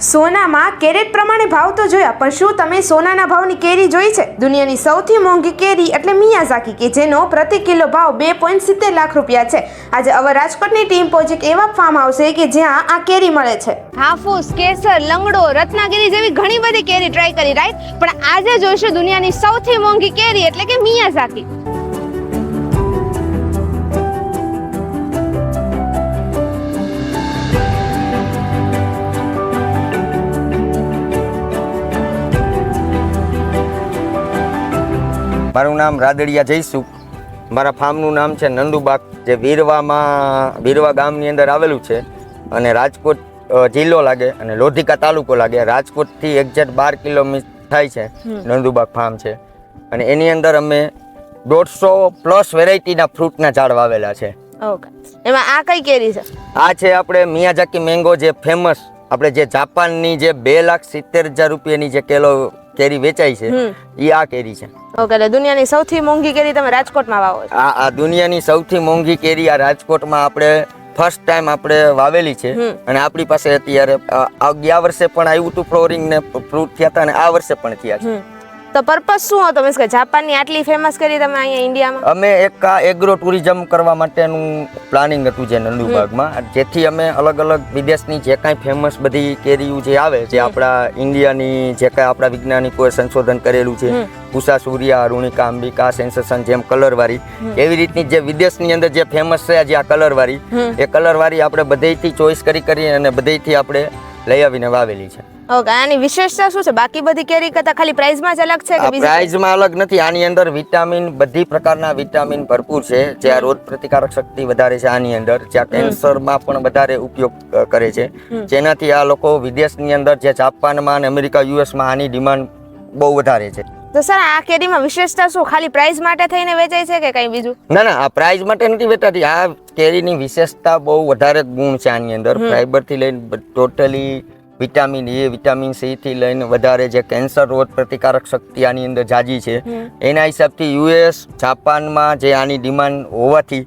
સોનામાં caret પ્રમાણે ભાવ તો જોયા, પણ શું તમે સોનાના ભાવની કેરી જોઈ છે? દુનિયાની સૌથી મોંઘી કેરી એટલે મિયાઝાકી, કે જેનો પ્રતિ કિલો ભાવ બે પોઈન્ટ સિત્તેર લાખ રૂપિયા છે. આજે હવે રાજકોટની ટીમ પહોંચી એવા ફાર્મ આવશે કે જ્યાં આ કેરી મળે છે. હાફૂસ, કેસર, લંગડો, રત્નાગીરી જેવી ઘણી બધી કેરી ટ્રાય કરી રાઈટ પણ આજે જોઈશું દુનિયાની સૌથી મોંઘી કેરી એટલે કે મિયાઝાકી. મારું નામ રાદડિયા જયસુખ. મારા ફાર્મનું નામ છે નંદુબાગ જે વીરવામાં વીરવા ગામની અંદર આવેલું છે. અને રાજકોટ જિલ્લો લાગે અને લોધિકા તાલુકો લાગે. રાજકોટથી એક્ઝેક્ટ બાર કિલોમીટર થાય છે નંદુબાગ ફાર્મ છે. અને એની અંદર અમે દોઢસો પ્લસ વેરાયટીના ફ્રૂટના ઝાડ વાવેલા છે. એમાં આ કઈ કેરી છે? આ છે આપણે મિયાજાકી મેંગો જે ફેમસ. આપણે જે જાપાનની જે બે લાખ સિત્તેર હજાર રૂપિયાની જે કેલો કેરી વેચાય છે એ આ કેરી છે. ઓકે એટલે દુનિયાની સૌથી મોંઘી કેરી તમે રાજકોટમાં વાવો છો. આ આ દુનિયાની સૌથી મોંઘી કેરી આ રાજકોટમાં આપણે ફર્સ્ટ ટાઈમ આપણે વાવેલી છે. અને આપણી પાસે અત્યારે આ ગયા વર્ષે પણ આવ્યું હતું ફ્લોરિંગ ને ફ્રૂટ થયા હતા અને આ વર્ષે પણ થયા છે. તો પર્પસ શું હતો? મીન્સ કે જાપાનની આટલી ફેમસ કરી તમે અહીંયા ઇન્ડિયામાં અમે એક આ એગ્રો ટુરિઝમ કરવા માટેનું પ્લાનિંગ હતું જે નંદુબાગમાં જેથી અમે અલગ અલગ વિદેશની જે કાંઈ ફેમસ બધી કેરીઓ જે આવે જે આપણા ઇન્ડિયાની જે કાંઈ આપણા વૈજ્ઞાનિકોએ સંશોધન કરેલું છે ઉષા સૂર્યા અરુણિકા અંબિકા સેન્સેશન જેમ કલરવાળી એવી રીતની જે વિદેશની અંદર જે ફેમસ છે જે આ કલરવાળી એ કલરવાળી આપણે બધેયથી ચોઈસ કરી કરી અને બધેયથી આપણે લઈ આવીને વાવેલી છે. ઓકે આની વિશેષતા શું છે? બાકી બધી કેરી કરતા ખાલી પ્રાઇસમાં જ અલગ છે કે બીજી પ્રાઇઝમાં અલગ નથી આની અંદર વિટામિન બધી પ્રકારના વિટામિન ભરપૂર છે જે આ રોગ પ્રતિકારક શક્તિ વધારે છે આની અંદર જ્યાં કેન્સરમાં પણ વધારે ઉપયોગ કરે છે. જેનાથી આ લોકો વિદેશની અંદર જે જાપાનમાં અને અમેરિકા યુએસમાં આની ડિમાન્ડ બહુ વધારે છે. તો સર આ કેરીમાં વિશેષતા શું? ખાલી પ્રાઇસ માટે થઈને વેચાય છે કે કઈ બીજું? ના ના આ પ્રાઇઝ માટે નથી વેચાતી. આ કેરીની વિશેષતા બહુ વધારે ગુણ છે આની અંદર. ફાઈબરથી લઈને totally vitamin A vitamin C થી લઈને વધારે જે કેન્સર રોગ પ્રતિકારક શક્તિ આની અંદર જાજી છે. એના હિસાબથી યુએસ જાપાનમાં જે આની ડિમાન્ડ હોવાથી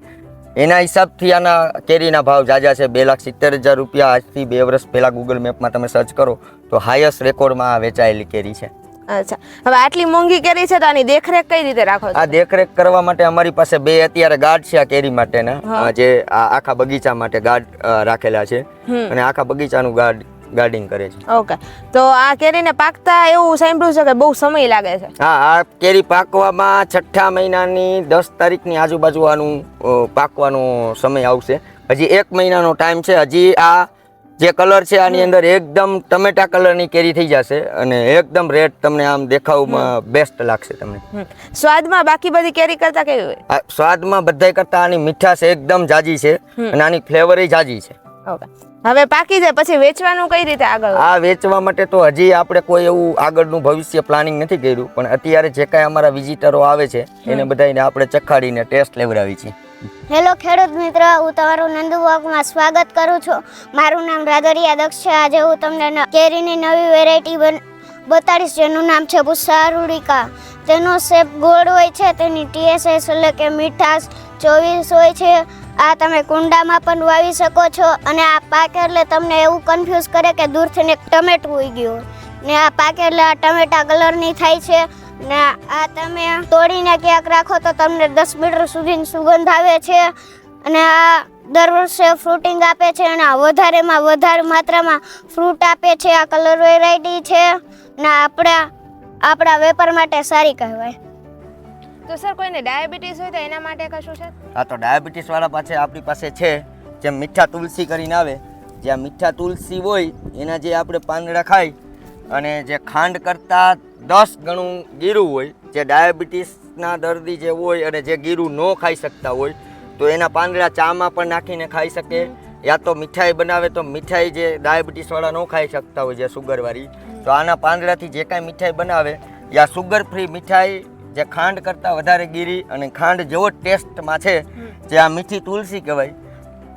એના હિસાબથી આના કેરીના ભાવ જાજા છે. બે લાખ સિત્તેર હજાર રૂપિયા આજથી બે વર્ષ પહેલાં ગૂગલ મેપમાં તમે સર્ચ કરો તો હાઈએસ્ટ રેકોર્ડમાં આ વેચાયેલી કેરી છે. અચ્છા. હવે આટલી મોંઘી કેરી છે તો આની દેખરેખ કઈ રીતે રાખો આ દેખરેખ કરવા માટે અમારી પાસે બે અત્યારે ગાર્ડ છે આ કેરી માટેના. જે આ આખા બગીચા માટે ગાર્ડ રાખેલા છે. અને આખા બગીચાનું ગાર્ડ ગાર્ડિંગ કરે છે. ઓકે. તો આ કેરીને પાકતા એવું સાંભળ્યું છે કે બહુ સમય લાગે છે? હા આ કેરી પાકવામાં છઠ્ઠા મહિનાની દસ તારીખની આજુબાજુ આનું પાકવાનો સમય આવશે. હજી એક મહિનાનો ટાઈમ છે. હજી આ જે કલર છે આની અંદર એકદમ ટમેટા કલરની કેરી થઈ જશે અને એકદમ રેડ તમને આમ દેખાવમાં બેસ્ટ લાગશે તમને. સ્વાદમાં બાકી બધી કેરી કરતા કેવી હોય? સ્વાદમાં બધાય કરતાં આની મીઠાશ એકદમ જાજી છે અને આની ફ્લેવર જાજી છે. હવે. પાકી જાય પછી વેચવાનું કઈ રીતે આગળ? આ વેચવા માટે તો હજી આપણે કોઈ એવું આગળનું ભવિષ્ય પ્લાનિંગ નથી કર્યું પણ અત્યારે જે કાંઈ અમારા વિઝિટરો આવે છે એને બધાને આપણે ચખાડીને ટેસ્ટ લેવડાવી છીએ. હેલો ખેડૂત મિત્ર હું તમારું નંદુ વોકમાં સ્વાગત કરું છું. મારું નામ રાદરિયા દક્ષ છે. આજે હું તમને કેરીની નવી વેરાયટી બન બતાડીશ જેનું નામ છે પુસ્સા રૂડિકા તેનો શેપ ગોળ હોય છે તેની ટીએસએસ એટલે કે મીઠાશ ચોવીસ હોય છે. આ તમે કુંડામાં પણ વાવી શકો છો અને આ પાકે એટલે તમને એવું કન્ફ્યુઝ કરે કે દૂરથી એક ટમેટું ઉઈ ગયું. ને આ પાકે એટલે આ ટમેટા કલરની થાય છે. ને આ તમે તોડીને ક્યાંક રાખો તો તમને દસ મીટર સુધીની સુગંધ આવે છે. અને આ દર વર્ષે ફ્રૂટિંગ આપે છે અને આ વધારેમાં વધારે માત્રામાં ફ્રૂટ આપે છે. આ કલર વેરાયટી છે. ને આપણા આપણા વેપાર માટે સારી કહેવાય. તો સર, કોઈને ડાયાબિટીસ હોય તો એના માટે કશું છે? હા, તો ડાયાબિટીસ વાળા પાસે આપણી પાસે છે, જેમ મીઠા તુલસી કરીને આવે. જ્યાં મીઠા તુલસી હોય, એના જે આપણે પાંદડા ખાઈ અને જે ખાંડ કરતાં દસ ગણું ગીરું હોય, જે ડાયાબિટીસના દર્દી જે હોય અને જે ગીરું ન ખાઈ શકતા હોય, તો એના પાંદડા ચામાં પણ નાખીને ખાઈ શકે. યા તો મીઠાઈ બનાવે તો મીઠાઈ જે ડાયાબિટીસવાળા ન ખાઈ શકતા હોય, જે સુગરવાળી તો આના પાંદડાથી જે કાંઈ મીઠાઈ બનાવે, યા સુગર ફ્રી મીઠાઈ જે ખાંડ કરતાં વધારે ગીરી અને ખાંડ જેવો ટેસ્ટમાં છે જે આ મીઠી તુલસી કહેવાય.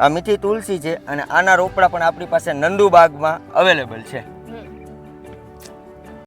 આ મીઠી તુલસી છે અને આના રોપડા પણ આપણી પાસે નંદુબાગમાં અવેલેબલ છે.